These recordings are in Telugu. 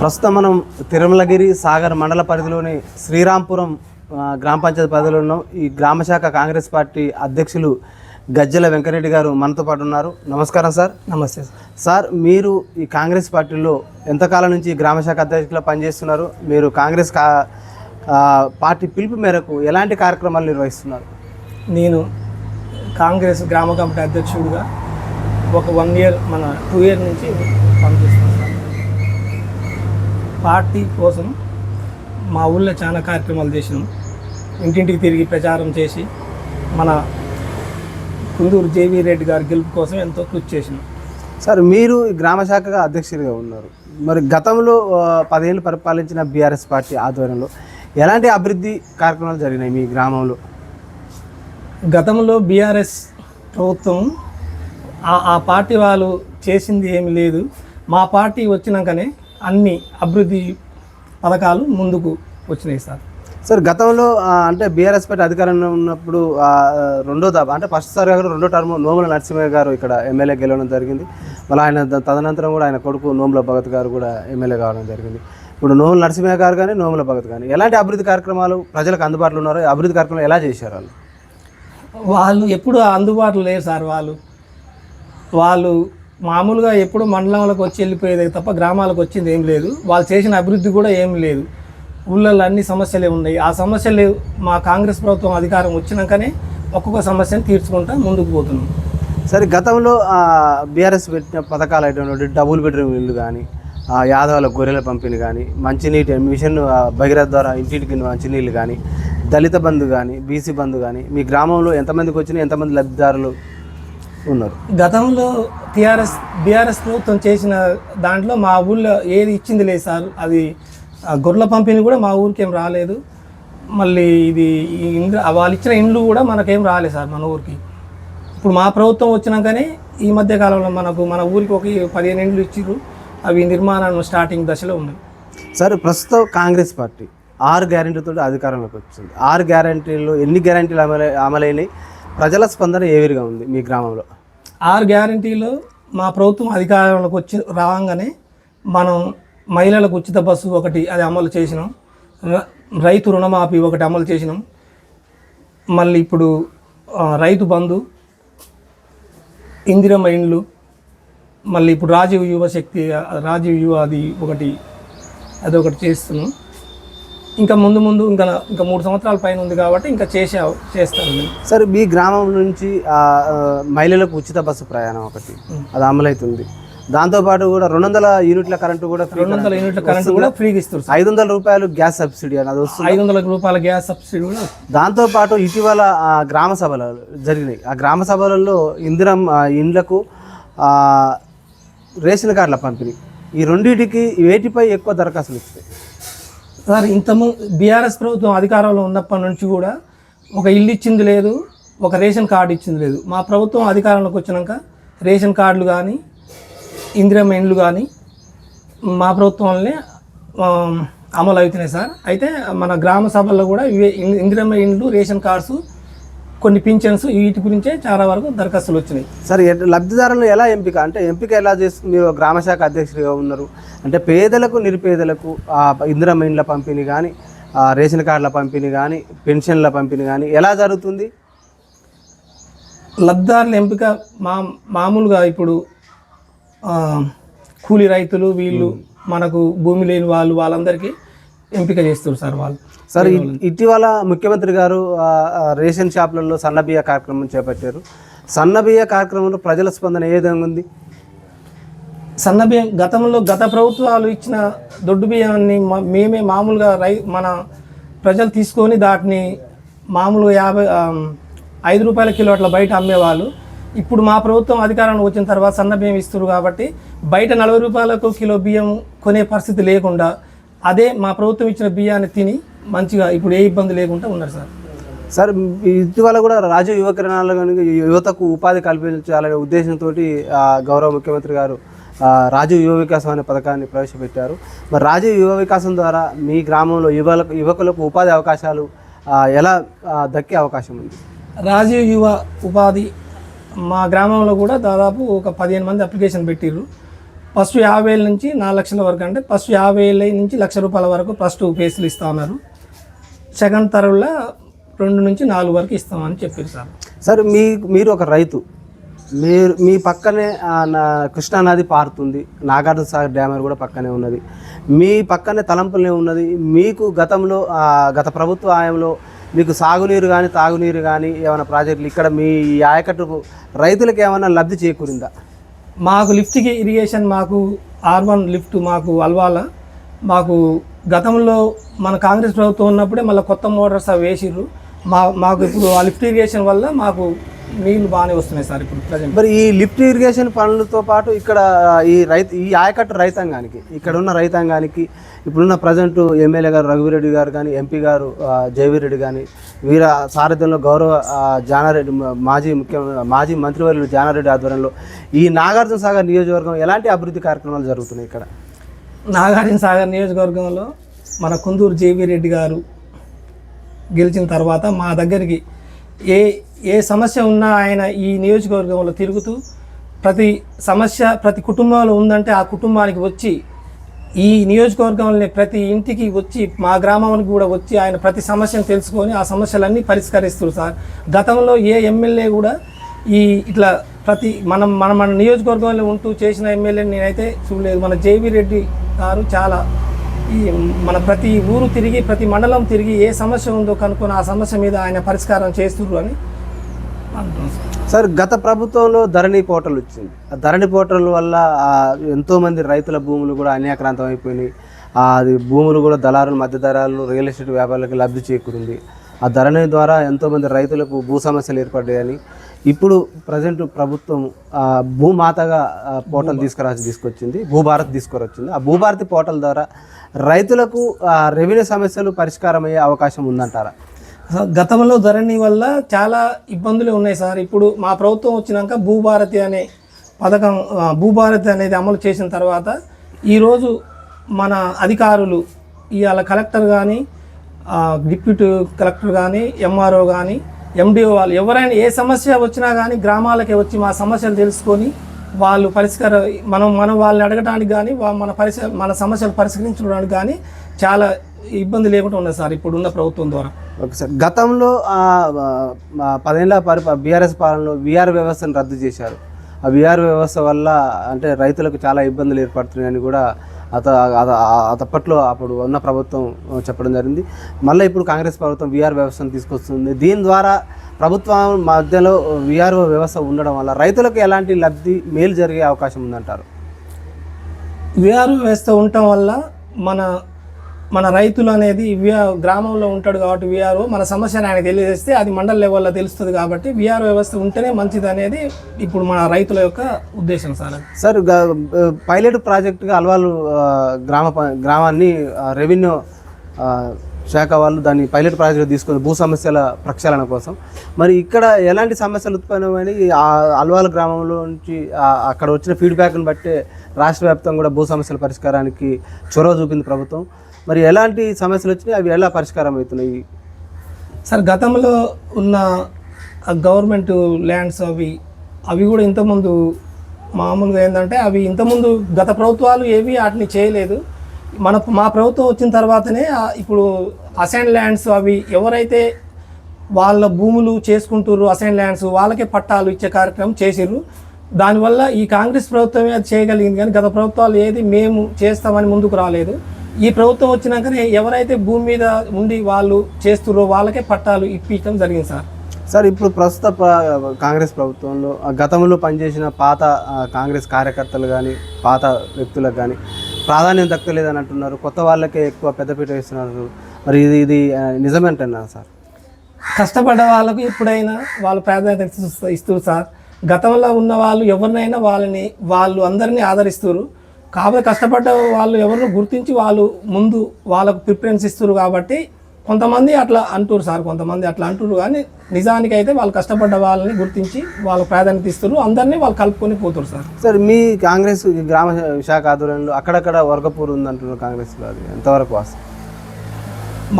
ప్రస్తుతం మనం తిరుమలగిరి సాగర్ మండల పరిధిలోని శ్రీరాంపురం గ్రామ పంచాయతీ పరిధిలో ఉన్నాం. ఈ గ్రామ శాఖ కాంగ్రెస్ పార్టీ అధ్యక్షులు గజ్జల వెంకరెడ్డి గారు మనతో పాటు ఉన్నారు. నమస్కారం సార్. నమస్తే సార్. మీరు ఈ కాంగ్రెస్ పార్టీలో ఎంతకాలం నుంచి గ్రామ శాఖ అధ్యక్షులుగా పనిచేస్తున్నారు? మీరు కాంగ్రెస్ కా పార్టీ పిలుపు మేరకు ఎలాంటి కార్యక్రమాలు నిర్వహిస్తున్నారు? నేను కాంగ్రెస్ గ్రామ కమిటీ అధ్యక్షుడిగా ఒక వన్ ఇయర్ మన టూ ఇయర్ నుంచి పనిచేస్తున్నాను. పార్టీ కోసం మా ఊళ్ళో చాలా కార్యక్రమాలు చేసినాం. ఇంటింటికి తిరిగి ప్రచారం చేసి మన కుందూరు జేవీ రెడ్డి గారి గెలుపు కోసం ఎంతో కృషి చేసినాం. సార్ మీరు గ్రామ శాఖగా అధ్యక్షుడిగా ఉన్నారు. మరి గతంలో పదేళ్ళు పరిపాలించిన బీఆర్ఎస్ పార్టీ ఆధ్వర్యంలో ఎలాంటి అభివృద్ధి కార్యక్రమాలు జరిగినాయి మీ గ్రామంలో? గతంలో బీఆర్ఎస్ ప్రభుత్వం ఆ పార్టీ వాళ్ళు చేసింది ఏమి లేదు. మా పార్టీ వచ్చినాకనే అన్ని అభివృద్ధి పథకాలు ముందుకు వచ్చినాయి సార్. సార్ గతంలో అంటే బీఆర్ఎస్ పార్టీ అధికారంలో ఉన్నప్పుడు రెండో దఫా అంటే ఫస్ట్ సార్ గారు రెండో టర్మ్ నోముల నరసింహ గారు ఇక్కడ ఎమ్మెల్యే గెలవడం జరిగింది. మళ్ళీ ఆయన తదనంతరం కూడా ఆయన కొడుకు నోముల భగత్ గారు కూడా ఎమ్మెల్యే కావడం జరిగింది. ఇప్పుడు నోముల నరసింహ గారు కానీ నోముల భగత్ కానీ ఎలాంటి అభివృద్ధి కార్యక్రమాలు ప్రజలకు అందుబాటులో ఉన్నారో అభివృద్ధి కార్యక్రమాలు ఎలా చేశారు వాళ్ళు? వాళ్ళు ఎప్పుడు అందుబాటులో లేరు సార్ వాళ్ళు. వాళ్ళు మామూలుగా ఎప్పుడు మండలంలోకి వచ్చి వెళ్ళిపోయేది తప్ప గ్రామాలకు వచ్చింది ఏం లేదు. వాళ్ళు చేసిన అభివృద్ధి కూడా ఏం లేదు. ఊళ్ళల్లో అన్ని సమస్యలే ఉన్నాయి. ఆ సమస్యలు మా కాంగ్రెస్ ప్రభుత్వం అధికారం వచ్చినాకనే ఒక్కొక్క సమస్యను తీర్చుకుంటా ముందుకు పోతున్నాం. సరే గతంలో బీఆర్ఎస్ పెట్టిన పథకాలు అయినటువంటి డబుల్ బెడ్రూమ్ ఇల్లు కానీ యాదవుల గొర్రెల పంపిణీ కానీ మంచినీటి మిషన్ ఆ, భగీరథ ద్వారా ఇంటింటికి మంచినీళ్ళు కానీ దళిత బంధు కానీ బీసీ బంధు కానీ మీ గ్రామంలో ఎంతమందికి వచ్చినా ఎంతమంది లబ్ధిదారులు ఉన్నారు. గతంలో టీఆర్ఎస్ బీఆర్ఎస్ ప్రభుత్వం చేసిన దాంట్లో మా ఊళ్ళో ఏది ఇచ్చింది లేదు సార్. అది గొర్రెల పంపిణీ కూడా మా ఊరికి ఏం రాలేదు. మళ్ళీ ఇది ఇండ్లు వాళ్ళు ఇచ్చిన ఇండ్లు కూడా మనకేం రాలేదు సార్ మన ఊరికి. ఇప్పుడు మా ప్రభుత్వం వచ్చినాకనే ఈ మధ్య కాలంలో మనకు మన ఊరికి ఒక పదిహేను ఇండ్లు ఇచ్చిర్రు. అవి నిర్మాణం స్టార్టింగ్ దశలో ఉన్నాయి. సరే ప్రస్తుతం కాంగ్రెస్ పార్టీ ఆరు గ్యారెంటీతో అధికారంలోకి వచ్చింది. ఆరు గ్యారెంటీలు ఎన్ని గ్యారెంటీలు అమలు అమలైనవి ప్రజల స్పందన ఏ విధంగా ఉంది మీ గ్రామంలో? ఆరు గ్యారంటీలో మా ప్రభుత్వం అధికారంలోకి వచ్చి రాగానే మనం మహిళలకు ఉచిత బస్సు ఒకటి అది అమలు చేసినాం. రైతు రుణమాఫీ ఒకటి అమలు చేసినాం. మళ్ళీ ఇప్పుడు రైతు బంధు ఇందిరమ్మ ఇండ్లు మళ్ళీ ఇప్పుడు రాజీవ్ యువ శక్తి రాజీవ్ యువ అది ఒకటి అది ఒకటి చేస్తున్నాం. ఇంకా ముందు ముందు ఇంకా ఇంకా మూడు సంవత్సరాల పైన ఉంది కాబట్టి ఇంకా చేసే చేస్తాను. సరే మీ గ్రామం నుంచి మహిళలకు ఉచిత బస్సు ప్రయాణం ఒకటి. అది అమలవుతుంది. దాంతోపాటు కూడా రెండు వందల యూనిట్ల కరెంటు కూడా రెండు వందల యూనిట్ల కరెంట్ కూడా ఫ్రీగా ఇస్తారు. ఐదు వందల రూపాయలు గ్యాస్ సబ్సిడీ అని అది వస్తుంది? ఐదు వందల రూపాయల గ్యాస్ సబ్సిడీ కూడా దాంతోపాటు ఇటీవల ఆ, గ్రామ సభలు జరిగినాయి. ఆ గ్రామ సభలలో ఇందిరం ఇండ్లకు రేషన్ కార్డుల పంపిణీ. ఈ రెండింటికి వేటిపై ఎక్కువ దరఖాస్తులు ఇస్తాయి సార్ ఇంతము బీఆర్ఎస్ ప్రభుత్వం అధికారంలో ఉన్నప్పటి నుంచి కూడా ఒక ఇల్లు ఇచ్చింది లేదు ఒక రేషన్ కార్డు ఇచ్చింది లేదు. మా ప్రభుత్వం అధికారంలోకి వచ్చినాక రేషన్ కార్డులు కానీ ఇందిరమ్మ ఇండ్లు కానీ మా ప్రభుత్వంలోనే అమలు అవుతున్నాయి సార్. అయితే మన గ్రామ సభల్లో కూడా ఇవే ఇన్- ఇందిరమ్మ ఇండ్లు రేషన్ కార్డ్స్ కొన్ని పింఛన్స్ వీటి గురించే చాలా వరకు దరఖాస్తులు వచ్చినాయి. సరే లబ్ధిదారులను ఎలా ఎంపిక? అంటే ఎంపిక ఎలా చేస్తుంది మీరు గ్రామ శాఖ అధ్యక్షుడిగా ఉన్నారు. అంటే పేదలకు నిరుపేదలకు ఇండ్ల పంపిణీ కానీ రేషన్ కార్డుల పంపిణీ కానీ పెన్షన్ల పంపిణీ కానీ ఎలా జరుగుతుంది? లబ్ధారుల ఎంపిక మా మామూలుగా ఇప్పుడు కూలి రైతులు వీళ్ళు మనకు భూమి లేని వాళ్ళు వాళ్ళందరికీ ఎంపిక చేస్తారు సార్ వాళ్ళు. సార్ ఇటీవల ముఖ్యమంత్రి గారు రేషన్ షాపులలో సన్నబియ్య కార్యక్రమం చేపట్టారు. సన్నబియ్య కార్యక్రమంలో ప్రజల స్పందన ఏ విధంగా ఉంది? సన్న బియ్యం గతంలో గత ప్రభుత్వాలు ఇచ్చిన దొడ్డు బియ్యాన్ని మేమే మామూలుగా రై మన ప్రజలు తీసుకొని దాటిని మామూలుగా యాభై ఐదు రూపాయల కిలో అట్లా బయట అమ్మేవాళ్ళు. ఇప్పుడు మా ప్రభుత్వం అధికారంలో వచ్చిన తర్వాత సన్న బియ్యం ఇస్తారు కాబట్టి బయట నలభై రూపాయలకు కిలో బియ్యం కొనే పరిస్థితి లేకుండా అదే మా ప్రభుత్వం ఇచ్చిన బియ్యాన్ని తిని మంచిగా ఇప్పుడు ఏ ఇబ్బంది లేకుండా ఉన్నారు సార్. సార్ ఇటీవల కూడా రాజీవ్ యువ కిరణాలు యువతకు ఉపాధి కల్పించాలనే ఉద్దేశంతో గౌరవ ముఖ్యమంత్రి గారు రాజీవ్ యువ వికాసం అనే పథకాన్ని ప్రవేశపెట్టారు. మరి రాజీవ్ యువ వికాసం ద్వారా మీ గ్రామంలో యువలకు యువకులకు ఉపాధి అవకాశాలు ఎలా దక్కే అవకాశం ఉంది? రాజీవ్ యువ ఉపాధి మా గ్రామంలో కూడా దాదాపు ఒక పదిహేను మంది అప్లికేషన్ పెట్టిర్రు. ఫస్ట్ యాభై వేల నుంచి నాలుగు లక్షల వరకు అంటే ఫస్ట్ యాభై వేల నుంచి లక్ష రూపాయల వరకు ఫస్ట్ ఫేస్లు ఇస్తా ఉన్నారు. సెకండ్ తరవులో రెండు నుంచి నాలుగు వరకు ఇస్తామని చెప్పారు సార్. సార్ మీ మీరు ఒక రైతు. మీరు మీ పక్కనే ఆ, నా కృష్ణానది పారుతుంది. నాగార్జున సాగర్ డ్యామ్ కూడా పక్కనే ఉన్నది. మీ పక్కనే తలంపులనే ఉన్నది. మీకు గతంలో గత ప్రభుత్వ హయాంలో మీకు సాగునీరు కానీ తాగునీరు కానీ ఏమైనా ప్రాజెక్టులు ఇక్కడ మీ ఈ ఆయకట్టు రైతులకు ఏమైనా లబ్ధి చేకూరిందా? మాకు లిఫ్ట్కి ఇరిగేషన్ మాకు ఆర్ వన్ లిఫ్ట్ మాకు అల్వాల. మాకు గతంలో మన కాంగ్రెస్ ప్రభుత్వం ఉన్నప్పుడే మళ్ళీ కొత్త మోటార్స్ అవి వేసిర్రు. మా మాకు ఇప్పుడు ఆ లిఫ్ట్ ఇరిగేషన్ వల్ల మాకు నీళ్ళు బాగానే వస్తున్నాయి సార్ ఇప్పుడు ప్రజెంట్. మరి ఈ లిఫ్ట్ ఇరిగేషన్ పనులతో పాటు ఇక్కడ ఈ రైతు ఈ ఆయకట్టు రైతాంగానికి ఇక్కడ ఉన్న రైతాంగానికి ఇప్పుడున్న ప్రజెంట్ ఎమ్మెల్యే గారు రఘువీరెడ్డి గారు కానీ ఎంపీ గారు జయవీరెడ్డి కానీ వీర సారథ్యంలో గౌరవ జానారెడ్డి మాజీ ముఖ్య మాజీ మంత్రివర్యులు జానారెడ్డి ఆధ్వర్యంలో ఈ నాగార్జున సాగర్ నియోజకవర్గం ఎలాంటి అభివృద్ధి కార్యక్రమాలు జరుగుతున్నాయి ఇక్కడ? నాగార్జున సాగర్ నియోజకవర్గంలో మన కుందూరు జేవీ రెడ్డి గారు గెలిచిన తర్వాత మా దగ్గరికి ఏ ఏ సమస్య ఉన్నా ఆయన ఈ నియోజకవర్గంలో తిరుగుతూ ప్రతి సమస్య ప్రతి కుటుంబంలో ఉందంటే ఆ కుటుంబానికి వచ్చి ఈ నియోజకవర్గంలోని ప్రతి ఇంటికి వచ్చి మా గ్రామానికి కూడా వచ్చి ఆయన ప్రతి సమస్యను తెలుసుకొని ఆ సమస్యలన్నీ పరిష్కరిస్తారు సార్. గతంలో ఏ ఎమ్మెల్యే కూడా ఈ ఇట్లా ప్రతి మనం మన మన నియోజకవర్గంలో ఉంటూ చేసిన ఎమ్మెల్యే నేనైతే చూడలేదు. మన జేవీ రెడ్డి గారు చాలా ఈ మన ప్రతి ఊరు తిరిగి ప్రతి మండలం తిరిగి ఏ సమస్య ఉందో కనుక్కొని ఆ సమస్య మీద ఆయన పరిష్కారం చేస్తున్నారు అని సార్. గత ప్రభుత్వంలో ధరణి పోర్టల్ వచ్చింది. ఆ ధరణి పోర్టల్ వల్ల ఎంతోమంది రైతుల భూములు కూడా అన్యాక్రాంతం అయిపోయినాయి. అది భూములు కూడా దళారులు మధ్య దళారులు రియల్ ఎస్టేట్ వ్యాపారులకు లబ్ధి చేకూరింది. ఆ ధరణి ద్వారా ఎంతోమంది రైతులకు భూ సమస్యలు ఏర్పడ్డాయని ఇప్పుడు ప్రజెంట్ ప్రభుత్వం భూమాతగా పోర్టల్ తీసుకురాసి తీసుకొచ్చింది భూభారత్ తీసుకురొచ్చింది. ఆ భూభారతి పోర్టల్ ద్వారా రైతులకు రెవెన్యూ సమస్యలు పరిష్కారం అయ్యే అవకాశం ఉందంటారా? గతంలో ధరణి వల్ల చాలా ఇబ్బందులు ఉన్నాయి సార్. ఇప్పుడు మా ప్రభుత్వం వచ్చినాక భూభారతి అనే పథకం భూభారతి అనేది అమలు చేసిన తర్వాత ఈరోజు మన అధికారులు ఇవాళ కలెక్టర్ కానీ డిప్యూటీ కలెక్టర్ కానీ ఎంఆర్ఓ కానీ ఎండిఓ వాళ్ళు ఎవరైనా ఏ సమస్య వచ్చినా కానీ గ్రామాలకి వచ్చి మా సమస్యలు తెలుసుకొని వాళ్ళు పరిష్కార మనం మనం వాళ్ళని అడగడానికి కానీ మన పరిస మన సమస్యలు పరిష్కరించడానికి కానీ చాలా ఇబ్బంది లేకుండా ఉన్నది సార్ ఇప్పుడున్న ప్రభుత్వం ద్వారా. Okay sir. గతంలో పదేళ్ళ పరి బీఆర్ఎస్ పాలనలో విఆర్ వ్యవస్థను రద్దు చేశారు. ఆ విఆర్ వ్యవస్థ వల్ల అంటే రైతులకు చాలా ఇబ్బందులు ఏర్పడుతున్నాయని కూడా అత అతప్పట్లో అప్పట్లో అప్పుడు ఉన్న ప్రభుత్వం చెప్పడం జరిగింది. మళ్ళీ ఇప్పుడు కాంగ్రెస్ ప్రభుత్వం విఆర్ వ్యవస్థను తీసుకొస్తుంది. దీని ద్వారా ప్రభుత్వం మధ్యలో వీఆర్ఓ వ్యవస్థ ఉండడం వల్ల రైతులకు ఎలాంటి లబ్ధి మేలు జరిగే అవకాశం ఉందంటారు? విఆర్ వ్యవస్థ ఉండటం వల్ల మన మన రైతులు అనేది గ్రామంలో ఉంటాడు కాబట్టి విఆర్ఓ మన సమస్యను ఆయన తెలియజేస్తే అది మండల లెవెల్లో తెలుస్తుంది కాబట్టి వీఆర్ఓ వ్యవస్థ ఉంటేనే మంచిది అనేది ఇప్పుడు మన రైతుల యొక్క ఉద్దేశం సార్ సార్ గ- పైలట్ ప్రాజెక్టుగా అల్వాలు గ్రామ గ్రామాన్ని రెవెన్యూ శాఖ వాళ్ళు దాన్ని పైలట్ ప్రాజెక్ట్ తీసుకుని భూ సమస్యల ప్రక్షాళన కోసం. మరి ఇక్కడ ఎలాంటి సమస్యలు ఉత్పన్నమని ఆ అల్వాల గ్రామంలో నుంచి అక్కడ వచ్చిన ఫీడ్బ్యాక్ని బట్టే రాష్ట్ర వ్యాప్తంగా కూడా భూ సమస్యల పరిష్కారానికి చొరవ చూపింది ప్రభుత్వం. మరి ఎలాంటి సమస్యలు వచ్చినాయి అవి ఎలా పరిష్కారం అవుతున్నాయి? సార్ గతంలో ఉన్న గవర్నమెంట్ ల్యాండ్స్ అవి అవి కూడా ఇంతకుముందు మామూలుగా ఏంటంటే అవి ఇంతకుముందు గత ప్రభుత్వాలు ఏవి వాటిని చేయలేదు. మన మా ప్రభుత్వం వచ్చిన తర్వాతనే ఇప్పుడు అసైన్ ల్యాండ్స్ అవి ఎవరైతే వాళ్ళ భూములు చేసుకుంటారు అసైన్ ల్యాండ్స్ వాళ్ళకే పట్టాలు ఇచ్చే కార్యక్రమం చేసిర్రు. దానివల్ల ఈ కాంగ్రెస్ ప్రభుత్వమే అది చేయగలిగింది కానీ గత ప్రభుత్వాలు ఏది మేము చేస్తామని ముందుకు రాలేదు. ఈ ప్రభుత్వం వచ్చినాకనే ఎవరైతే భూమి మీద ఉండి వాళ్ళు చేస్తున్నారో వాళ్ళకే పట్టాలు ఇప్పించడం జరిగింది సార్. సార్ ఇప్పుడు ప్రస్తుత ప్ర- కాంగ్రెస్ ప్రభుత్వంలో గతంలో పనిచేసిన పాత కాంగ్రెస్ కార్యకర్తలు కానీ పాత వ్యక్తులకు కానీ ప్రాధాన్యం దక్కలేదని అంటున్నారు కొత్త వాళ్ళకే ఎక్కువ పెద్దపీట వేస్తున్నారు. మరి ఇది ఇది ఆ, నిజమేంటన్నారు సార్? కష్టపడ్డ వాళ్ళకు ఎప్పుడైనా వాళ్ళు ప్రాధాన్యత ఇస్తూ- ఇస్తారు సార్. గతంలో ఉన్న వాళ్ళు ఎవరినైనా వాళ్ళని వాళ్ళు అందరినీ ఆదరిస్తారు కాబట్టి కష్టపడ్డ వాళ్ళు ఎవరిని గుర్తించి వాళ్ళు ముందు వాళ్ళకు ప్రిఫరెన్స్ ఇస్తారు కాబట్టి కొంతమంది అట్లా అంటారు సార్ కొంతమంది అట్లా అంటారు కానీ నిజానికి అయితే వాళ్ళు కష్టపడ్డ వాళ్ళని గుర్తించి వాళ్ళు ప్రాధాన్యత ఇస్తారు అందరినీ వాళ్ళు కలుపుకొని పోతారు సార్. సార్ మీ కాంగ్రెస్ గ్రామ శాఖ ఆధ్వర్యంలో అక్కడక్కడ వర్గపూర్ ఉందంటున్నారు కాంగ్రెస్లో అది ఎంతవరకు వాస్తవం?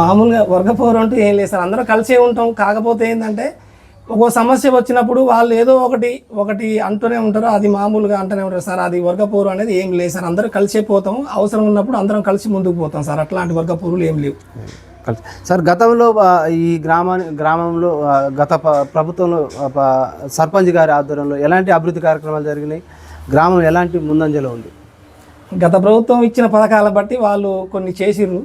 మామూలుగా వర్గపోరు అంటూ ఏం లేదు సార్. అందరం కలిసే ఉంటాం. కాకపోతే ఏంటంటే ఒక్కో సమస్య వచ్చినప్పుడు వాళ్ళు ఏదో ఒకటి ఒకటి అంటూనే ఉంటారు. అది మామూలుగా అంటూనే ఉంటారు. సార్ అది వర్గపోరు అనేది ఏం లేదు. సార్ అందరూ కలిసే పోతాం అవసరం ఉన్నప్పుడు అందరం కలిసి ముందుకు పోతాం. సార్ అట్లాంటి వర్గపోరులు ఏం లేవు. కలిసి సార్ గతంలో ఈ గ్రామాన్ని గ్రామంలో గత ప్రభుత్వంలో సర్పంచ్ గారి ఆధ్వర్యంలో ఎలాంటి అభివృద్ధి కార్యక్రమాలు జరిగినాయి? గ్రామం ఎలాంటి ముందంజలో ఉంది? గత ప్రభుత్వం ఇచ్చిన పథకాల బట్టి వాళ్ళు కొన్ని చేసిర్రు.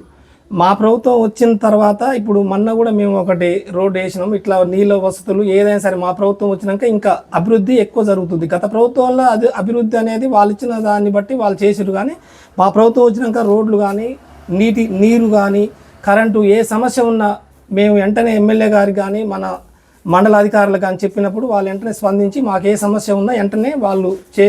మా ప్రభుత్వం వచ్చిన తర్వాత ఇప్పుడు మొన్న కూడా మేము ఒకటి రోడ్ వేసినాం. ఇట్లా నీళ్ళ వసతులు ఏదైనా సరే మా ప్రభుత్వం వచ్చినాక ఇంకా అభివృద్ధి ఎక్కువ జరుగుతుంది. గత ప్రభుత్వంలో అది అభివృద్ధి అనేది వాళ్ళు ఇచ్చిన దాన్ని బట్టి వాళ్ళు చేసారు కానీ మా ప్రభుత్వం వచ్చినాక రోడ్లు కానీ నీటి నీరు కానీ కరెంటు ఏ సమస్య ఉన్నా మేము వెంటనే ఎమ్మెల్యే గారికి కానీ మన మండల అధికారులకు కానీ చెప్పినప్పుడు వాళ్ళు వెంటనే స్పందించి మాకు ఏ సమస్య ఉన్నా వెంటనే వాళ్ళు చే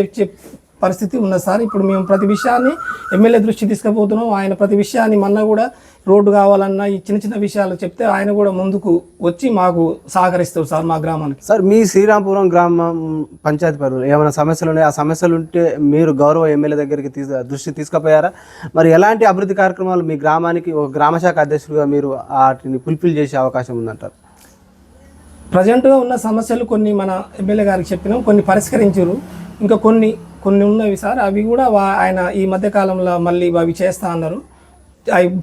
పరిస్థితి ఉన్నది సార్. ఇప్పుడు మేము ప్రతి విషయాన్ని ఎమ్మెల్యే దృష్టి తీసుకుపోతున్నాం. ఆయన ప్రతి విషయాన్ని మొన్న కూడా రోడ్డు కావాలన్నా ఈ చిన్న చిన్న విషయాలు చెప్తే ఆయన కూడా ముందుకు వచ్చి మాకు సహకరిస్తారు సార్ మా గ్రామానికి. సార్ మీ శ్రీరాంపురం గ్రామం పంచాయతీ పరిధిలో ఏమైనా సమస్యలు ఉన్నాయి? ఆ సమస్యలు ఉంటే మీరు గౌరవ ఎమ్మెల్యే దగ్గరికి దృష్టి తీసుకుపోయారా? మరి ఎలాంటి అభివృద్ధి కార్యక్రమాలు మీ గ్రామానికి ఒక గ్రామ శాఖ అధ్యక్షుడిగా మీరు వాటిని ఫుల్ఫిల్ చేసే అవకాశం ఉందంటారు? ప్రజెంట్గా ఉన్న సమస్యలు కొన్ని మన ఎమ్మెల్యే గారికి చెప్పినాం కొన్ని పరిష్కరించారు. ఇంకా కొన్ని కొన్ని ఉన్నవి సార్. అవి కూడా ఆయన ఈ మధ్య కాలంలో మళ్ళీ అవి చేస్తా అన్నారు.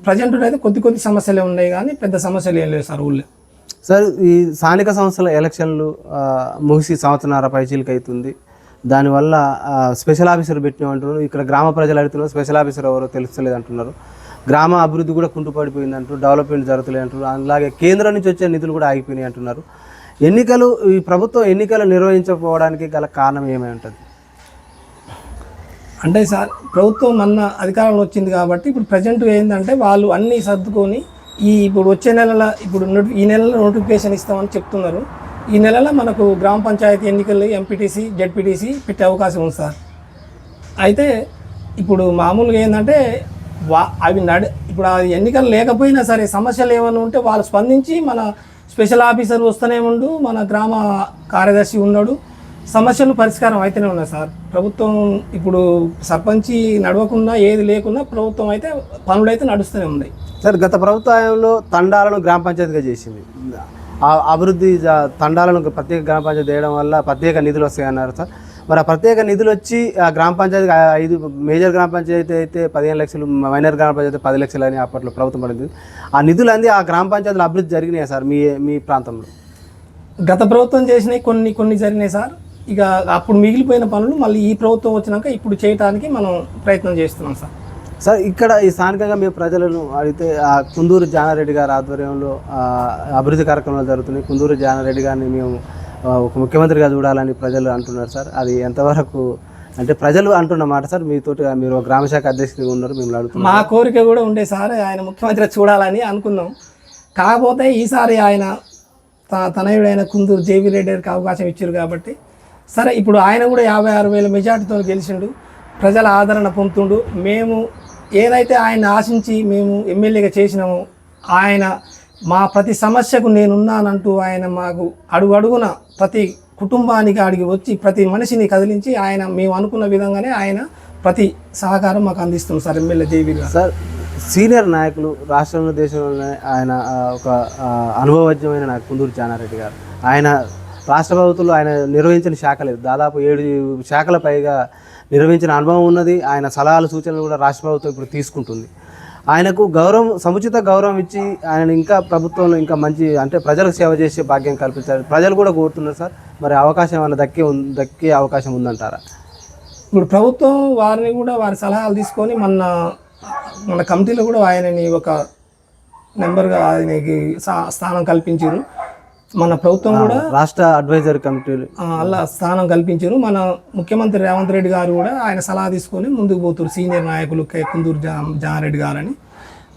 ప్రజెంట్ అయితే కొద్ది కొద్ది సమస్యలే ఉన్నాయి కానీ పెద్ద సమస్యలు ఏం లేవు సార్ ఊళ్ళో. సార్ ఈ స్థానిక సంస్థల ఎలక్షన్లు ముగిసి సంవత్సరాల పైచీలకి అవుతుంది దానివల్ల స్పెషల్ ఆఫీసర్ పెట్టినామంటున్నారు ఇక్కడ గ్రామ ప్రజలు అడుగుతున్నారు స్పెషల్ ఆఫీసర్ ఎవరో తెలుస్తలేదు అంటున్నారు. గ్రామ అభివృద్ధి కూడా కుంటుపడిపోయింది అంటారు డెవలప్మెంట్ జరుగుతలేదు అంటారు అలాగే కేంద్రం నుంచి వచ్చే నిధులు కూడా ఆగిపోయినాయి అంటున్నారు. ఎన్నికలు ఈ ప్రభుత్వం ఎన్నికలు నిర్వహించకపోవడానికి గల కారణం ఏమై ఉంటుంది? అంటే సార్ ప్రభుత్వం మన అధికారంలో వచ్చింది కాబట్టి ఇప్పుడు ప్రజెంట్ ఏంటంటే వాళ్ళు అన్నీ సర్దుకొని ఈ ఇప్పుడు వచ్చే నెలల ఇప్పుడు ఈ నెలలో నోటిఫికేషన్ ఇస్తామని చెప్తున్నారు. ఈ నెలలో మనకు గ్రామ పంచాయతీ ఎన్నికలు ఎంపీటీసీ జెడ్పీటీసీ పెట్టే అవకాశం ఉంది సార్. అయితే ఇప్పుడు మామూలుగా ఏంటంటే వా అవి నడి ఇప్పుడు ఆ ఎన్నికలు లేకపోయినా సరే సమస్యలు ఏమైనా ఉంటే వాళ్ళు స్పందించి మన స్పెషల్ ఆఫీసర్ వస్తూనే ఉండు మన గ్రామ కార్యదర్శి ఉన్నాడు సమస్యలు పరిష్కారం అయితేనే ఉన్నాయి సార్. ప్రభుత్వం ఇప్పుడు సర్పంచి నడవకుండా ఏది లేకున్నా ప్రభుత్వం అయితే పనులు అయితే నడుస్తూనే ఉన్నాయి. సార్ గత ప్రభుత్వంలో తండాలను గ్రామ పంచాయతీగా చేసింది. ఆ అభివృద్ధి తండాలను ప్రత్యేక గ్రామ పంచాయతీ చేయడం వల్ల ప్రత్యేక నిధులు వస్తాయన్నారు సార్. మరి ఆ ప్రత్యేక నిధులు వచ్చి ఆ గ్రామ పంచాయతీ ఐదు మేజర్ గ్రామ పంచాయతీ అయితే పదిహేను లక్షలు మైనర్ గ్రామ పంచాయతీ పది లక్షలు అని అప్పట్లో ప్రభుత్వం పడింది. ఆ నిధులు అంది ఆ గ్రామ పంచాయతీలు అభివృద్ధి జరిగినాయి సార్ మీ మీ ప్రాంతంలో? గత ప్రభుత్వం చేసినవి కొన్ని కొన్ని జరిగినాయి సార్. ఇక అప్పుడు మిగిలిపోయిన పనులు మళ్ళీ ఈ ప్రభుత్వం వచ్చినాక ఇప్పుడు చేయడానికి మనం ప్రయత్నం చేస్తున్నాం సార్. సార్ ఇక్కడ ఈ స్థానికంగా మేము ప్రజలను అడిగితే ఆ కుందూరు జానారెడ్డి గారి ఆధ్వర్యంలో అభివృద్ధి కార్యక్రమాలు జరుగుతున్నాయి. కుందూరు జానారెడ్డి గారిని మేము ఒక ముఖ్యమంత్రిగా చూడాలని ప్రజలు అంటున్నారు సార్. అది ఎంతవరకు అంటే ప్రజలు అంటున్న మాట సార్. మీతోటి మీరు గ్రామ శాఖ అధ్యక్షుడిగా ఉన్నారు మిమ్మల్ని అడుగుతున్నాం మా కోరిక కూడా ఉండే సార్ ఆయన ముఖ్యమంత్రి చూడాలని అనుకున్నాం. కాకపోతే ఈసారి ఆయన తనయుడైన కుందూరు జేవీ రెడ్డి గారికి అవకాశం ఇచ్చారు కాబట్టి సరే ఇప్పుడు ఆయన కూడా యాభై ఆరు వేల మెజార్టీతో గెలిచిండు ప్రజల ఆదరణ పొందుతుండు. మేము ఏదైతే ఆయన ఆశించి మేము ఎమ్మెల్యేగా చేసినామో ఆయన మా ప్రతి సమస్యకు నేనున్నానంటూ ఆయన మాకు అడుగు అడుగున ప్రతి కుటుంబానికి అడిగి వచ్చి ప్రతి మనిషిని కదిలించి ఆయన మేము అనుకున్న విధంగానే ఆయన ప్రతి సహకారం మాకు అందిస్తుంది సార్ ఎమ్మెల్యే దేవి గారు. సార్ సీనియర్ నాయకులు రాష్ట్రంలో దేశంలోనే ఆయన ఒక అనుభవజ్ఞమైన నాయకు కుందూరు జానారెడ్డి గారు. ఆయన రాష్ట్ర ప్రభుత్వంలో ఆయన నిర్వహించిన శాఖ లేదు దాదాపు ఏడు శాఖల పైగా నిర్వహించిన అనుభవం ఉన్నది. ఆయన సలహాలు సూచనలు కూడా రాష్ట్ర ప్రభుత్వం ఇప్పుడు తీసుకుంటుంది. ఆయనకు గౌరవం సముచిత గౌరవం ఇచ్చి ఆయన ఇంకా ప్రభుత్వంలో ఇంకా మంచి అంటే ప్రజలకు సేవ చేసే భాగ్యం కల్పించారు. ప్రజలు కూడా కోరుతున్నారు సార్. మరి అవకాశం ఏమైనా దక్కే ఉం- దక్కే అవకాశం ఉందంటారా? ఇప్పుడు ప్రభుత్వం వారిని కూడా వారి సలహాలు తీసుకొని మన మన కమిటీలో కూడా ఆయనని ఒక నెంబర్గా ఆయనకి సా- స్థానం కల్పించారు. మన ప్రభుత్వం కూడా రాష్ట్ర అడ్వైజరీ కమిటీలు అలా స్థానం కల్పించారు. మన ముఖ్యమంత్రి రేవంత్ రెడ్డి గారు కూడా ఆయన సలహా తీసుకొని ముందుకు పోతున్నారు సీనియర్ నాయకులు కే కుందూరు జా జానారెడ్డి గారని.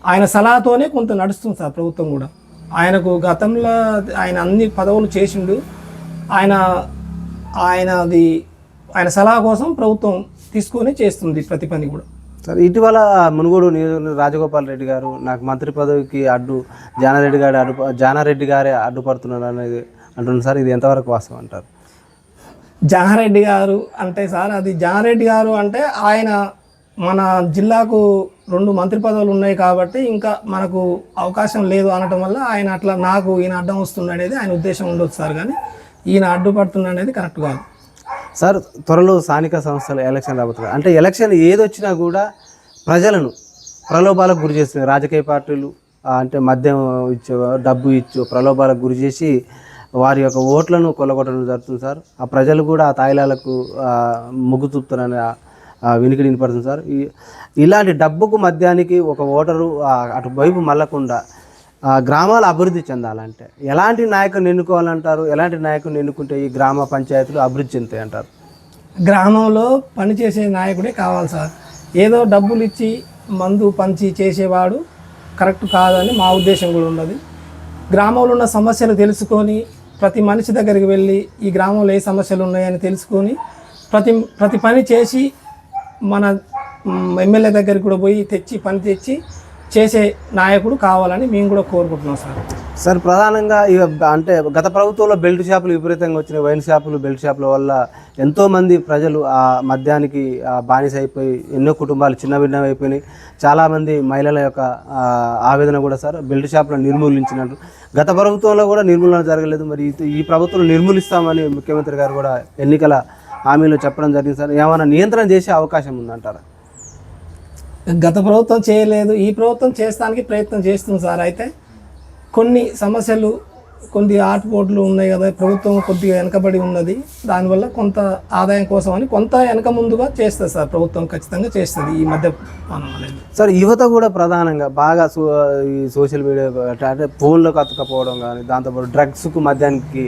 ఆయన సలహాతోనే కొంత నడుస్తుంది సార్ ప్రభుత్వం కూడా. ఆయనకు గతంలో ఆయన అన్ని పదవులు చేసిండు. ఆయన ఆయనది ఆయన సలహా కోసం ప్రభుత్వం తీసుకొని చేస్తుంది ప్రతి పని కూడా. సార్ ఇటీవల మునుగోడు రాజగోపాల్ రెడ్డి గారు నాకు మంత్రి పదవికి అడ్డు జానారెడ్డి గారి అడ్డు జానారెడ్డి గారే అడ్డుపడుతున్నారు అనేది అంటున్నారు. సార్ ఇది ఎంతవరకు వాస్తవం అంటారు? జానారెడ్డి గారు అంటే సార్ అది జానారెడ్డి గారు అంటే ఆయన మన జిల్లాకు రెండు మంత్రి పదవులు ఉన్నాయి కాబట్టి ఇంకా మనకు అవకాశం లేదు అనటం వల్ల ఆయన అట్లా నాకు ఈయన అడ్డం వస్తుంది అనేది ఆయన ఉద్దేశం ఉండొచ్చు సార్ కానీ ఈయన అడ్డుపడుతుంది అనేది కరెక్ట్ కాదు. సార్ త్వరలో స్థానిక సంస్థల ఎలక్షన్ రాబోతుంది అంటే ఎలక్షన్ ఏదొచ్చినా కూడా ప్రజలను ప్రలోభాలకు గురి చేస్తుంది రాజకీయ పార్టీలు అంటే మద్యం ఇచ్చు డబ్బు ఇచ్చు ప్రలోభాలకు గురి చేసి వారి యొక్క ఓట్లను కొల్లగొట్టడం జరుగుతుంది సార్. ఆ ప్రజలు కూడా ఆ తాయిలాలకు మొగ్గు చూపుతారని ఆ- వినికిడి వినపడుతుంది సార్. ఇలాంటి డబ్బుకు మద్యానికి ఒక ఓటరు అటువైపు మళ్ళకుండా గ్రామాలు అభివృద్ధి చెందాలంటే ఎలాంటి నాయకుని ఎన్నుకోవాలంటారు? ఎలాంటి నాయకుని ఎన్నుకుంటే ఈ గ్రామ పంచాయతీలు అభివృద్ధి చెందుతాయి అంటారు గ్రామంలో పనిచేసే నాయకుడే కావాలి సార్. ఏదో డబ్బులు ఇచ్చి మందు పంచి చేసేవాడు కరెక్ట్ కాదని మా ఉద్దేశం కూడా ఉన్నది. గ్రామంలో ఉన్న సమస్యలు తెలుసుకొని ప్రతి మనిషి దగ్గరికి వెళ్ళి ఈ గ్రామంలో ఏ సమస్యలు ఉన్నాయని తెలుసుకొని ప్రతి ప్రతి పని చేసి మన ఎమ్మెల్యే దగ్గరికి కూడా పోయి తెచ్చి పని తెచ్చి చేసే నాయకుడు కావాలని మేము కూడా కోరుకుంటున్నాం సార్. సార్ ప్రధానంగా ఇక అంటే గత ప్రభుత్వంలో బెల్ట్ షాపులు విపరీతంగా వచ్చినాయి. వైన్ షాపులు బెల్ట్ షాపుల వల్ల ఎంతోమంది ప్రజలు ఆ మద్యానికి ఆ, బానిస అయిపోయి ఎన్నో కుటుంబాలు చిన్న భిన్నం అయిపోయినాయి. చాలామంది మహిళల యొక్క ఆవేదన కూడా సార్ బెల్ట్ షాపులను నిర్మూలించినట్టు. గత ప్రభుత్వంలో కూడా నిర్మూలన జరగలేదు. మరి ఈ- ఈ ప్రభుత్వం నిర్మూలిస్తామని ముఖ్యమంత్రి గారు కూడా ఎన్నికల హామీలో చెప్పడం జరిగింది సార్. ఏమైనా నియంత్రణ చేసే అవకాశం ఉందంటారా? గత ప్రభుత్వం చేయలేదు. ఈ ప్రభుత్వం చేస్తానికి ప్రయత్నం చేస్తుంది సార్. అయితే కొన్ని సమస్యలు కొన్ని ఆటుపోట్లు ఉన్నాయి కదా ప్రభుత్వం కొద్దిగా వెనకబడి ఉన్నది. దానివల్ల కొంత ఆదాయం కోసం అని కొంత వెనక ముందుగా చేస్తుంది సార్. ప్రభుత్వం ఖచ్చితంగా చేస్తుంది ఈ మధ్య సార్ యువత కూడా ప్రధానంగా బాగా సో ఈ సోషల్ మీడియా అంటే ఫోన్లోకి అతకపోవడం కానీ దాంతోపాటు డ్రగ్స్కు మద్యానికి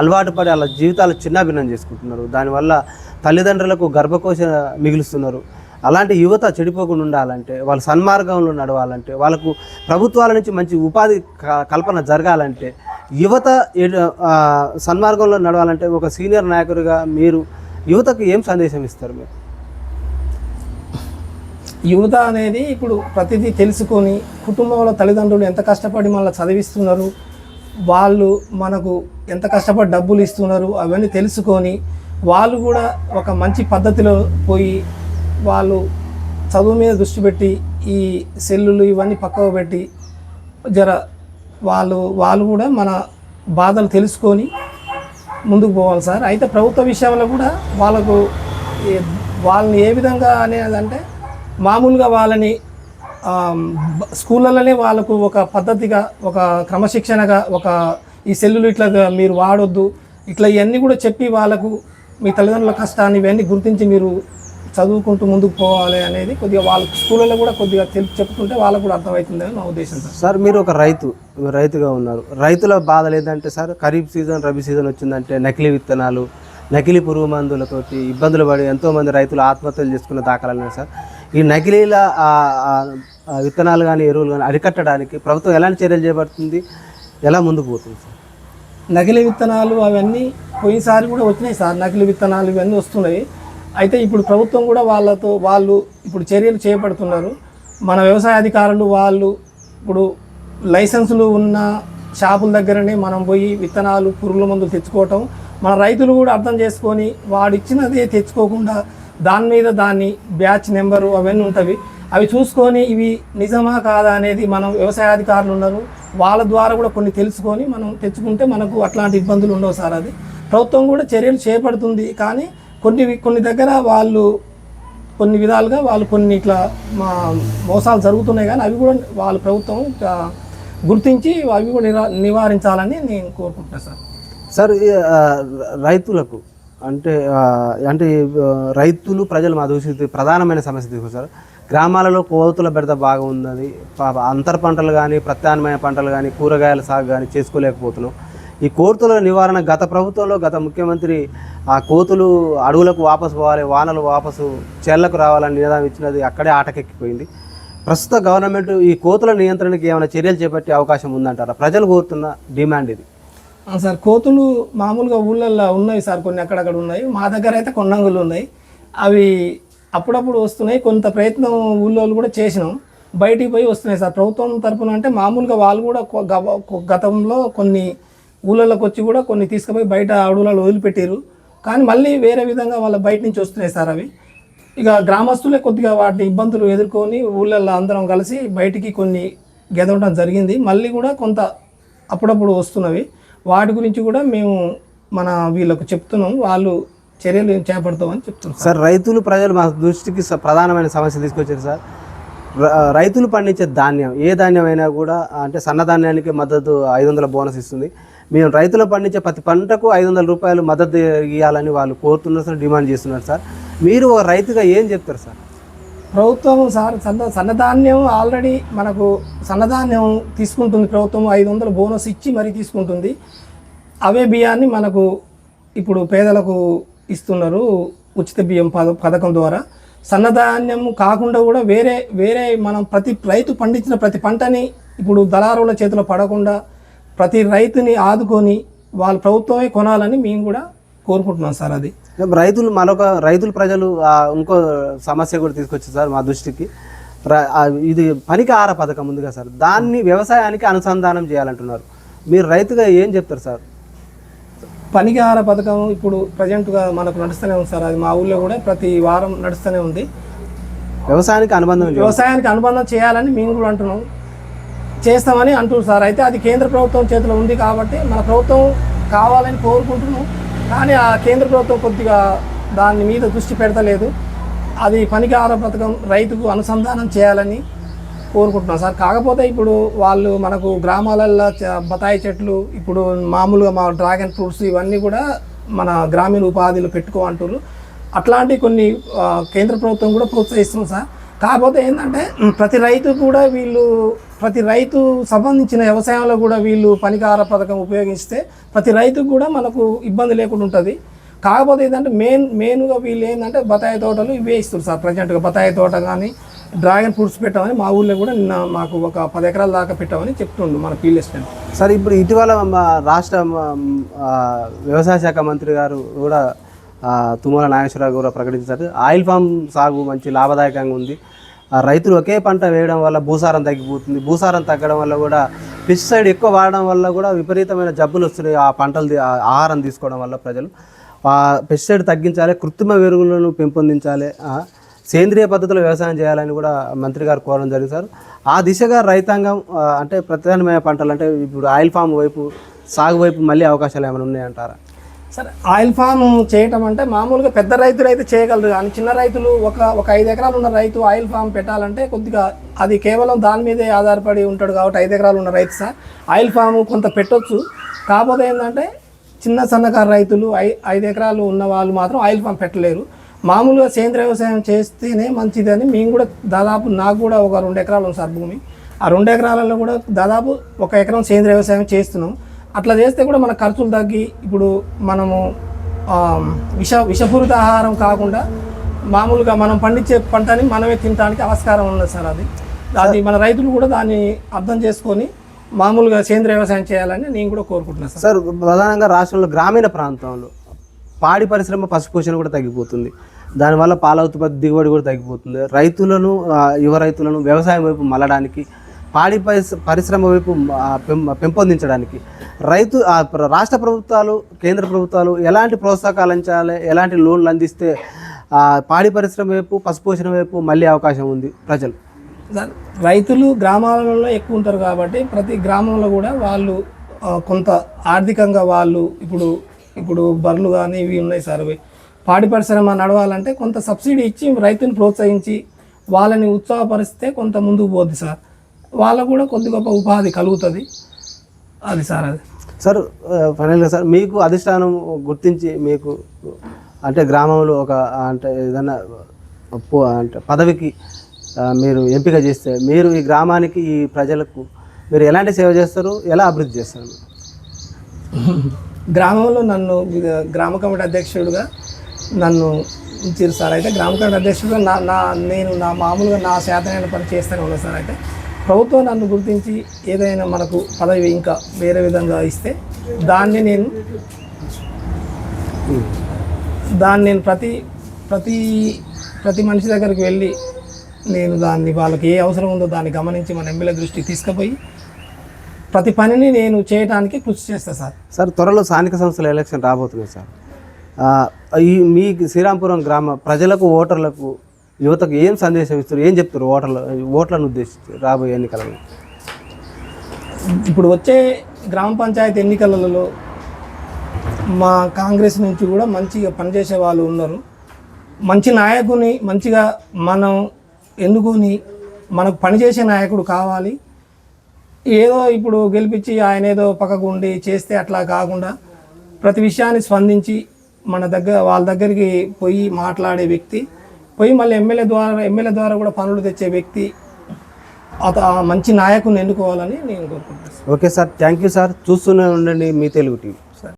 అలవాటు పడి వాళ్ళ జీవితాలు చిన్నాభిన్నం చేసుకుంటున్నారు. దానివల్ల తల్లిదండ్రులకు గర్భకోశ మిగులుస్తున్నారు. అలాంటి యువత చెడిపోకుండా ఉండాలంటే వాళ్ళు సన్మార్గంలో నడవాలంటే వాళ్ళకు ప్రభుత్వాల నుంచి మంచి ఉపాధి క- కల్పన జరగాలంటే యువత సన్మార్గంలో నడవాలంటే ఒక సీనియర్ నాయకుడిగా మీరు యువతకు ఏం సందేశం ఇస్తారు మీరు? యువత అనేది ఇప్పుడు ప్రతిదీ తెలుసుకొని కుటుంబంలో తల్లిదండ్రులు ఎంత కష్టపడి మళ్ళీ చదివిస్తున్నారు వాళ్ళు మనకు ఎంత కష్టపడి డబ్బులు ఇస్తున్నారు అవన్నీ తెలుసుకొని వాళ్ళు కూడా ఒక మంచి పద్ధతిలో పోయి వాళ్ళు చదువు మీద దృష్టి పెట్టి ఈ సెల్లులు ఇవన్నీ పక్కకు పెట్టి జర వాళ్ళు వాళ్ళు కూడా మన బాధలు తెలుసుకొని ముందుకు పోవాలి సార్. అయితే ప్రభుత్వ విషయంలో కూడా వాళ్ళకు వాళ్ళని ఏ విధంగా అనేది అంటే మామూలుగా వాళ్ళని స్కూళ్ళలోనే వాళ్ళకు ఒక పద్ధతిగా ఒక క్రమశిక్షణగా ఒక ఈ సెల్లులు ఇట్లా మీరు వాడొద్దు ఇట్లా ఇవన్నీ కూడా చెప్పి వాళ్ళకు మీ తల్లిదండ్రుల కష్టాన్ని ఇవన్నీ గుర్తించి మీరు చదువుకుంటూ ముందుకు పోవాలి అనేది కొద్దిగా వాళ్ళ స్కూళ్ళలో కూడా కొద్దిగా తెలుపు చెప్పుకుంటే వాళ్ళకు కూడా అర్థమవుతుందని నా ఉద్దేశం సార్. సార్ మీరు ఒక రైతు రైతుగా ఉన్నారు. రైతుల బాధ లేదంటే sir kharif season rabi season వచ్చిందంటే నకిలీ విత్తనాలు నకిలీ పురుగు మందులతోటి ఇబ్బందులు పడి ఎంతోమంది రైతులు ఆత్మహత్యలు చేసుకున్న దాఖలాలు ఉన్నాయి సార్. ఈ నకిలీల విత్తనాలు కానీ ఎరువులు కానీ అరికట్టడానికి ప్రభుత్వం ఎలాంటి చర్యలు చేపడుతుంది? ఎలా ముందుకు పోతుంది సార్? నకిలీ విత్తనాలు అవన్నీ పోయినసారి కూడా వచ్చినాయి సార్. నకిలీ విత్తనాలు ఇవన్నీ వస్తున్నాయి. అయితే ఇప్పుడు ప్రభుత్వం కూడా వాళ్ళతో వాళ్ళు ఇప్పుడు చర్యలు చేపడుతున్నారు. మన వ్యవసాయ అధికారులు వాళ్ళు ఇప్పుడు లైసెన్సులు ఉన్న షాపుల దగ్గరనే మనం పోయి విత్తనాలు పురుగుల మందులు తెచ్చుకోవటం మన రైతులు కూడా అర్థం చేసుకొని వాడిచ్చినదే తెచ్చుకోకుండా దాని మీద దాన్ని బ్యాచ్ నెంబరు అవన్నీ ఉంటవి. అవి చూసుకొని ఇవి నిజమా కాదా అనేది మనం వ్యవసాయ అధికారులు ఉన్నారు. వాళ్ళ ద్వారా కూడా కొన్ని తెలుసుకొని మనం తెచ్చుకుంటే మనకు అట్లాంటి ఇబ్బందులు ఉండవు సార్ అది. ప్రభుత్వం కూడా చర్యలు చేపడుతుంది. కానీ కొన్ని కొన్ని దగ్గర వాళ్ళు కొన్ని విధాలుగా వాళ్ళు కొన్ని ఇట్లా మా మోసాలు జరుగుతున్నాయి కానీ అవి కూడా వాళ్ళ ప్రభుత్వం గుర్తించి అవి కూడా నివారించాలని నేను కోరుకుంటున్నాను సార్. సార్ రైతులకు అంటే అంటే రైతులు ప్రజలు మా దూషిత ప్రధానమైన సమస్య తీసుకొచ్చారు గ్రామాలలో కోతుల బెడత బాగా ఉందని అంతర పంటలు కానీ ప్రత్యామ్నాయ పంటలు కానీ కూరగాయల సాగు కానీ చేసుకోలేకపోతున్నాం. ఈ కోతుల నివారణ గత ప్రభుత్వంలో గత ముఖ్యమంత్రి ఆ కోతులు అడవులకు వాపసు పోవాలి వానలు వాపసు చెల్లకు రావాలని నినాదం ఇచ్చినది అక్కడే ఆటకెక్కిపోయింది. ప్రస్తుత గవర్నమెంట్ ఈ కోతుల నియంత్రణకి ఏమైనా చర్యలు చేపట్టే అవకాశం ఉందంటారా? ప్రజలు కోరుతున్న డిమాండ్ ఇది. సార్ కోతులు మామూలుగా ఊళ్ళల్లో ఉన్నాయి సార్ కొన్ని అక్కడక్కడ ఉన్నాయి. మా దగ్గర అయితే కొన్నంగులు ఉన్నాయి. అవి అప్పుడప్పుడు వస్తున్నాయి. కొంత ప్రయత్నం ఊళ్ళో కూడా చేసినాం. బయటికి పోయి వస్తున్నాయి సార్. ప్రభుత్వం తరపున అంటే మామూలుగా వాళ్ళు కూడా గతంలో కొన్ని ఊళ్ళలోకి వచ్చి కూడా కొన్ని తీసుకుపోయి బయట అడవులలో వదిలిపెట్టారు కానీ మళ్ళీ వేరే విధంగా వాళ్ళ బయట నుంచి వస్తున్నాయి సార్ అవి. ఇక గ్రామస్తులే కొద్దిగా వాటి ఇబ్బందులు ఎదుర్కొని ఊళ్ళల్లో అందరం కలిసి బయటికి కొన్ని గెదవడం జరిగింది. మళ్ళీ కూడా కొంత అప్పుడప్పుడు వస్తున్నవి. వాటి గురించి కూడా మేము మన వీళ్ళకు చెప్తున్నాం. వాళ్ళు చర్యలు చేపడతామని చెప్తున్నాం సార్. రైతులు ప్రజలు మా దృష్టికి స- ప్రధానమైన సమస్య తీసుకొచ్చారు సార్. రైతులు పండించే ధాన్యం ఏ ధాన్యం అయినా కూడా అంటే సన్నధాన్యానికి మద్దతు ఐదు వందల బోనస్ ఇస్తుంది. మేము రైతులు పండించే ప్రతి పంటకు ఐదు వందల రూపాయలు మద్దతు ఇవ్వాలని వాళ్ళు కోరుతున్నారు సార్ డిమాండ్ చేస్తున్నారు సార్. మీరు ఒక రైతుగా ఏం చెప్తారు సార్? ప్రభుత్వం సార్ సన్న సన్నధాన్యం ఆల్రెడీ మనకు సన్నధాన్యం తీసుకుంటుంది ప్రభుత్వం ఐదు వందల బోనస్ ఇచ్చి మరీ తీసుకుంటుంది. అవే బియ్యాన్ని మనకు ఇప్పుడు పేదలకు ఇస్తున్నారు ఉచిత బియ్యం పద పథకం ద్వారా. సన్నధాన్యం కాకుండా కూడా వేరే వేరే మనం ప్రతి రైతు పండించిన ప్రతి పంటని ఇప్పుడు దళారుల చేతిలో పడకుండా ప్రతి రైతుని ఆదుకొని వాళ్ళ ప్రభుత్వమే కొనాలని మేము కూడా కోరుకుంటున్నాం సార్ అది. రైతులు మరొక రైతులు ప్రజలు ఇంకో సమస్య కూడా తీసుకొచ్చారు సార్ మా దృష్టికి. ఇది పనికి ఆహార పథకం ఉందిగా సార్. దాన్ని వ్యవసాయానికి అనుసంధానం చేయాలంటున్నారు. మీరు రైతుగా ఏం చెప్తారు సార్? పనికి ఆహార పథకం ఇప్పుడు ప్రజెంట్గా మనకు నడుస్తూనే ఉంది సార్. అది మా ఊళ్ళో కూడా ప్రతి వారం నడుస్తూనే ఉంది. వ్యవసాయానికి అనుబంధం. వ్యవసాయానికి అనుబంధం చేయాలని మేము కూడా అంటున్నాం. చేస్తామని అంటున్నారు సార్. అయితే అది కేంద్ర ప్రభుత్వం చేతిలో ఉంది కాబట్టి మన ప్రభుత్వం కావాలని కోరుకుంటున్నాం. కానీ ఆ కేంద్ర ప్రభుత్వం కొద్దిగా దాని మీద దృష్టి పెడతలేదు. అది పనికి ఆహార పథకం రైతుకు అనుసంధానం చేయాలని కోరుకుంటున్నాం సార్. కాకపోతే ఇప్పుడు వాళ్ళు మనకు గ్రామాలల్లో బత్తాయి చెట్లు ఇప్పుడు మామూలుగా మా డ్రాగన్ ఫ్రూట్స్ ఇవన్నీ కూడా మన గ్రామీణ ఉపాధిలో పెట్టుకో అంటున్నారు అట్లాంటి కొన్ని కేంద్ర ప్రభుత్వం కూడా ప్రోత్సహిస్తుంది సార్. కాకపోతే ఏంటంటే ప్రతి రైతు కూడా వీళ్ళు ప్రతి రైతు సంబంధించిన వ్యవసాయంలో కూడా వీళ్ళు పనికార పథకం ఉపయోగిస్తే ప్రతి రైతుకు కూడా మనకు ఇబ్బంది లేకుండా ఉంటుంది. కాకపోతే ఏంటంటే మెయిన్ మెయిన్గా వీళ్ళు ఏంటంటే బత్తాయి తోటలు ఇవే ఇస్తారు సార్. ప్రజెంట్గా బత్తాయి తోట కానీ డ్రాగన్ ఫ్రూట్స్ పెట్టామని మా ఊళ్ళో కూడా నిన్న మాకు ఒక పది ఎకరాల దాకా పెట్టామని చెప్తుండు మన పీఎస్టెంట్ సార్ ఇప్పుడు ఇటీవల మా రాష్ట్ర వ్యవసాయ శాఖ మంత్రి గారు కూడా తుమ్మల నాగేశ్వరరావు కూడా ప్రకటించారు. ఆయిల్ ఫామ్ సాగు మంచి లాభదాయకంగా ఉంది. రైతులు ఒకే పంట వేయడం వల్ల భూసారం తగ్గిపోతుంది. భూసారం తగ్గడం వల్ల కూడా పెస్టిసైడ్ ఎక్కువ వాడడం వల్ల కూడా విపరీతమైన జబ్బులు వస్తున్నాయి ఆ పంటలు ఆహారం తీసుకోవడం వల్ల ప్రజలు. ఆ పెస్టిసైడ్ తగ్గించాలి కృత్రిమ ఎరువులను పెంపొందించాలి సేంద్రియ పద్ధతిలో వ్యవసాయం చేయాలని కూడా మంత్రి గారు కోరడం జరిగింది సార్. ఆ దిశగా రైతాంగం అంటే ప్రత్యామ్నాయ పంటలు అంటే ఇప్పుడు ఆయిల్ ఫామ్ వైపు సాగు వైపు మళ్ళీ అవకాశాలు ఏమైనా ఉన్నాయంటారా? సరే. ఆయిల్ ఫామ్ చేయటం అంటే మామూలుగా పెద్ద రైతులు అయితే చేయగలరు కానీ చిన్న రైతులు ఒక ఒక ఐదు ఎకరాలు ఉన్న రైతు ఆయిల్ ఫామ్ పెట్టాలంటే కొద్దిగా అది కేవలం దాని మీదే ఆధారపడి ఉంటాడు కాబట్టి ఐదు ఎకరాలు ఉన్న రైతు సార్. ఆయిల్ ఫామ్ కొంత పెట్టొచ్చు. కాకపోతే ఏంటంటే చిన్న సన్నకారు రైతులు ఐ ఐదు ఎకరాలు ఉన్న వాళ్ళు మాత్రం ఆయిల్ ఫామ్ పెట్టలేరు. మామూలుగా సేంద్రియ వ్యవసాయం చేస్తేనే మంచిదని మేము కూడా దాదాపు నాకు కూడా ఒక రెండు ఎకరాలు ఉంది సార్ భూమి. ఆ రెండు ఎకరాలలో కూడా దాదాపు ఒక ఎకరం సేంద్రియ వ్యవసాయం చేస్తున్నాం. అట్లా చేస్తే కూడా మన ఖర్చులు తగ్గి ఇప్పుడు మనము విష విషపూరిత ఆహారం కాకుండా మామూలుగా మనం పండించే పంటని మనమే తినడానికి ఆస్కారం ఉన్నది సార్ అది. అది మన రైతులు కూడా దాన్ని అర్థం చేసుకొని మామూలుగా సేంద్రియ వ్యవసాయం చేయాలని నేను కూడా కోరుకుంటున్నాను సార్. సార్ ప్రధానంగా రాష్ట్రంలో గ్రామీణ ప్రాంతంలో పాడి పరిశ్రమ పశుపోషణ కూడా తగ్గిపోతుంది. దానివల్ల పాల ఉత్పత్తి దిగుబడి కూడా తగ్గిపోతుంది. రైతులను యువ రైతులను వ్యవసాయం వైపు మళ్ళడానికి పాడి పరిశ్ర- పరిశ్రమ వైపు పెం- పెంపొందించడానికి. రైతు ప్ర- రాష్ట్ర ప్రభుత్వాలు కేంద్ర ప్రభుత్వాలు ఎలాంటి ప్రోత్సాహకాలు అందించాలి ఎలాంటి లోన్లు అందిస్తే పాడి పరిశ్రమ వైపు పశుపోషణ వైపు మళ్ళీ అవకాశం ఉంది ప్రజలు? సార్, రైతులు గ్రామాలలో ఎక్కువ ఉంటారు కాబట్టి ప్రతి గ్రామంలో కూడా వాళ్ళు కొంత ఆర్థికంగా వాళ్ళు ఇప్పుడు ఇప్పుడు బర్రెలు కానీ ఇవి ఉన్నాయి సార్. ఇవి పాడి పరిశ్రమ నడవాలంటే కొంత సబ్సిడీ ఇచ్చి రైతుని ప్రోత్సహించి వాళ్ళని ఉత్సాహపరిస్తే కొంత ముందుకు పోద్ది సార్. వాళ్ళకు కూడా కొద్ది గొప్ప ఉపాధి కలుగుతుంది. అది సార్ అది. సార్ ఫైనల్గా సార్ మీకు అధిష్టానం గుర్తించి మీకు అంటే గ్రామంలో ఒక అంటే ఏదైనా అంటే పదవికి మీరు ఎంపిక చేస్తే మీరు ఈ గ్రామానికి ఈ ప్రజలకు మీరు ఎలాంటి సేవ చేస్తారు? ఎలా అభివృద్ధి చేస్తారు? గ్రామంలో నన్ను గ్రామ కమిటీ అధ్యక్షుడిగా నన్ను ఉంచారు సార్. అయితే గ్రామ కమిటీ అధ్యక్షుడిగా నా నా నేను నా మామూలుగా నా శాతమైన పని చేస్తూనే ఉన్నాను సార్. అయితే ప్రభుత్వం నన్ను గుర్తించి ఏదైనా మనకు పదవి ఇంకా వేరే విధంగా ఇస్తే దాన్ని నేను దాన్ని నేను ప్రతి ప్రతి ప్రతి మనిషి దగ్గరికి వెళ్ళి నేను దాన్ని వాళ్ళకి ఏ అవసరం ఉందో దాన్ని గమనించి మన ఎమ్మెల్యే దృష్టికి తీసుకుపోయి ప్రతి పనిని నేను చేయడానికి కృషి చేస్తాను సార్. సార్ త్వరలో స్థానిక సంస్థల ఎలక్షన్ రాబోతున్నాయి సార్. ఈ మీ శ్రీరాంపురం గ్రామ ప్రజలకు ఓటర్లకు యువతకు ఏం సందేశం ఇస్తారు? ఏం చెప్తారు? ఓటర్ల ఓట్లను ఉద్దేశించి రాబోయే ఎన్నికలలో. ఇప్పుడు వచ్చే గ్రామ పంచాయతీ ఎన్నికలలో మా కాంగ్రెస్ నుంచి కూడా మంచిగా పనిచేసే వాళ్ళు ఉన్నారు. మంచి నాయకుని మంచిగా మనం ఎన్నుకొని మనకు పనిచేసే నాయకుడు కావాలి. ఏదో ఇప్పుడు గెలిపించి ఆయన ఏదో పక్కకు ఉండి చేస్తే అట్లా కాకుండా ప్రతి విషయాన్ని స్పందించి మన దగ్గర వాళ్ళ దగ్గరికి పోయి మాట్లాడే వ్యక్తి పోయి మళ్ళీ ఎమ్మెల్యే ద్వారా ఎమ్మెల్యే ద్వారా కూడా పనులు తెచ్చే వ్యక్తి అత మంచి నాయకుని ఎన్నుకోవాలని నేను కోరుకుంటున్నాను okay sir. Thank you sir. చూస్తూనే ఉండండి మీ తెలుగు టీవీ.